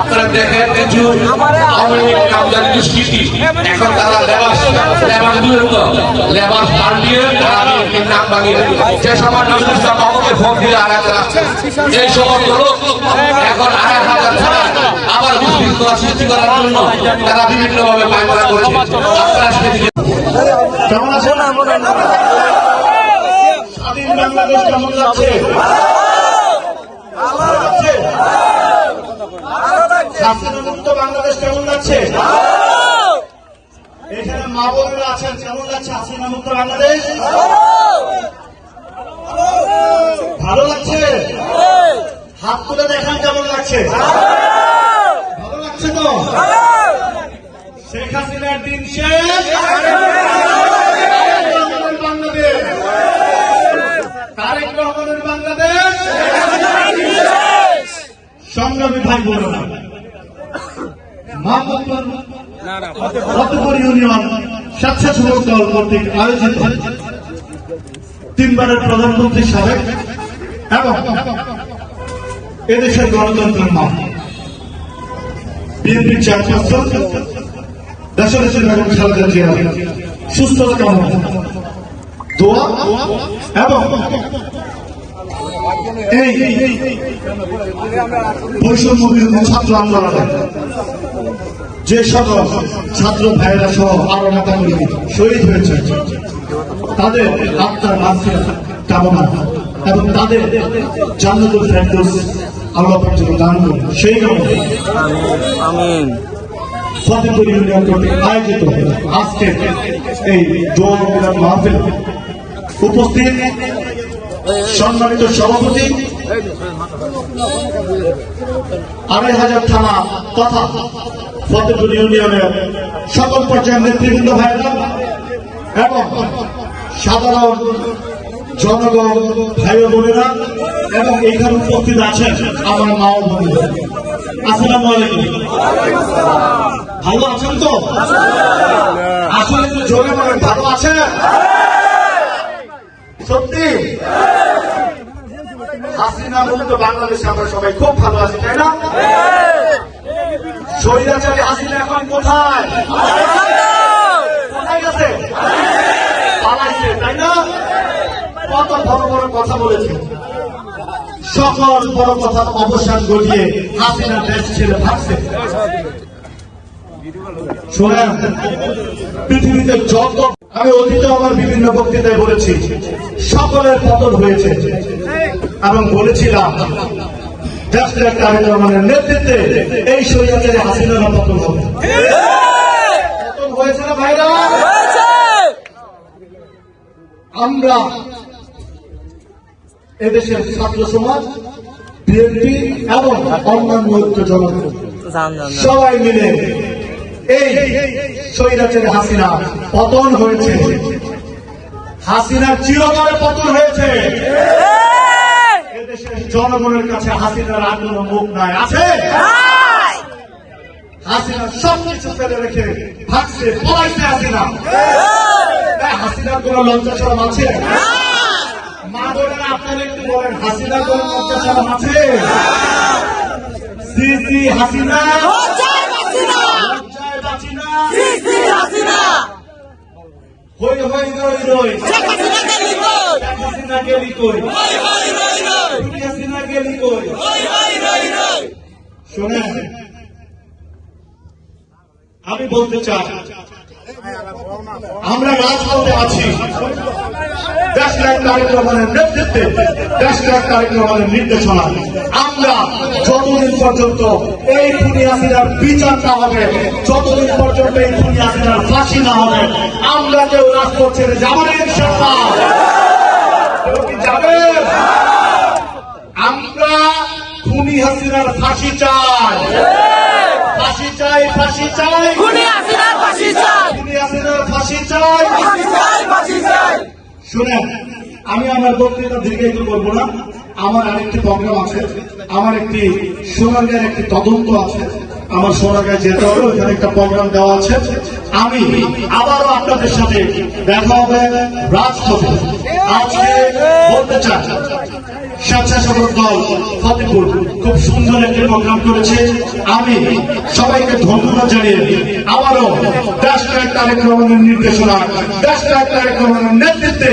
আপনারা দেখেন কিছু আওয়ামী লীগ কামদানি দুষ্কৃতি। এখন তারা লেবাস লেবাস দূরের লেবাস পাল্টিয়ে তারা নাম ভাঙিয়ে যে সময় নজরুল ইসলাম আমাকে ফোন দিয়ে আড়াই হাজার এই সমস্ত লোক এখন আড়াই হাজার ছাড়া আবার বিশৃঙ্খলা সৃষ্টি করার জন্য তারা বিভিন্নভাবে পায়মারা করছে। আপনারা সেদিকে কেমন আছেন স্বাধীন বাংলাদেশ কেমন ভালো লাগছে হাসিনা মুক্ত বাংলাদেশ কেমন লাগছে এখানে মা বোনেরা আছেন কেমন লাগছে হাসিনা মুক্ত বাংলাদেশ? ভালো লাগছে? হাত তুলে দেখান কেমন লাগছে? ভালো! লাগছে তো? শেখ হাসিনার দিন শেষ। বাংলাদেশ। তারেক রহমানের বাংলাদেশ। সংগ্রামী ভাই বোনেরা। মাহমুদপুর ফতেপুর ইউনিয়ন স্বেচ্ছাসেবক দল কর্তৃক আয়োজিত তিনবারের প্রধানমন্ত্রী সাবেক এবং এদেশের গণতন্ত্রের মা। বিএনপির চেয়ারপারসন দেশদেশের বেগম খালেদা জিয়া সুস্থতা কামনা দোয়া এবং এই বৈষম্য ছাত্র আন্দোলনে যে সকল ছাত্র ভাইয়েরা সহ আরও নেতাগুলি শহীদ হয়েছে তাদের আত্মার মাঝে কামনা এবং তাদের জান্নাতুল ফেরদৌস আল্লাহ দান করুন। সেই কামনা আমিন। ফতেপুর ইউনিয়ন কর্তৃক আয়োজিত আজকে এই দোয়া মাহফিল উপস্থিত সম্মানিত সভাপতি আড়াই হাজার থানা তথা ফতেপুর ইউনিয়নের সকল পর্যায়ের নেতৃবৃন্দ ভাইরা এবং সাধারণ জনগণ ভাই বোনেরা এবং এইখানে উপস্থিত আছেন আমার মা ও বোনেরা। আসসালামু আলাইকুম। ভালো আছেন তো? আসলে একটু জোরে বলেন, ভালো আছেন? সত্যি? হাসিনা মুক্ত বাংলাদেশে আমরা সবাই খুব ভালো আছি, তাই না? এখন কোথায়? তাই না? কত বড় বড় কথা সকল বড় কথার অবসান ঘটিয়ে হাসিনা দেশ ছেড়ে ভাগছে। পৃথিবীতে যত আমি অতীতে আমার বিভিন্ন বক্তৃতায় বলেছি, সকলের পতন হয়েছে। এবং বলেছিলাম তারেক রহমানের নেতৃত্বে এই সৈয়াদের হাসিনার পতন হবে পতন হয়েছে না ভাইরা? আমরা এদেশের ছাত্র সমাজ বিএনপি এবং অন্যান্য ঐক্য সবাই মিলে এই স্বৈরাচারী হাসিনা পতন হয়েছে। হাসিনার চিরতরে পতন হয়েছে! এদেশের জনগণের কাছে হাসিনার আর কোনো মুখ নাই আছে? হাসিনা সব কিছু ফেলে রেখে ভাগছে পলাইছে হাসিনা। এই হাসিনার কোন লজ্জা সরম আছে? মা বোনেরা আপনারা একটু বলেন হাসিনার কোন লজ্জা সরম আছে? সি সি হাসিনা? লজ্জায় বাঁচি না? হই হই রই রই। হাসিনা গেলি কই আমি বলতে চাই, আমরা রাজপথে আছি। দেশনায়ক তারেক রহমানের নেতৃত্বে দেশনায়ক তারেক রহমানের নির্দেশনা। আমরা যতদিন পর্যন্ত এই খুনি হাসিনার বিচার না হবে, যতদিন পর্যন্ত এই খুনি হাসিনার ফাঁসি না হবে, আমরা কেউ রাজপথ ছেড়ে যাব ইনশাল্লাহ কেউ কি যাবে আমরা খুনি হাসিনার ফাঁসি চাই। ফাঁসি চাই ফাঁসি চাই। খুনি হাসিনার ফাঁসি চাই। শুনেন আমি আমার বক্তৃতা দীর্ঘায়িত করব না। আমার আরেকটি প্রোগ্রাম আছে। আমার একটি সোনারগাঁয়ের একটি তদন্ত আছে। আমার সোনারগাঁয় যেতে হবে ওখানে একটা প্রোগ্রাম দেওয়া আছে। আমি আবারও আপনাদের সাথে দেখা হবে রাজপথে। আজকে বলতে চাই স্বেচ্ছাসেবক দল ফতেপুর খুব সুন্দর একটি প্রোগ্রাম করেছে। আমি সবাইকে ধন্যবাদ জানিয়ে আবারও দশ নায়ক তারেক নির্দেশনা দশ নায়ক তারেক নেতৃত্বে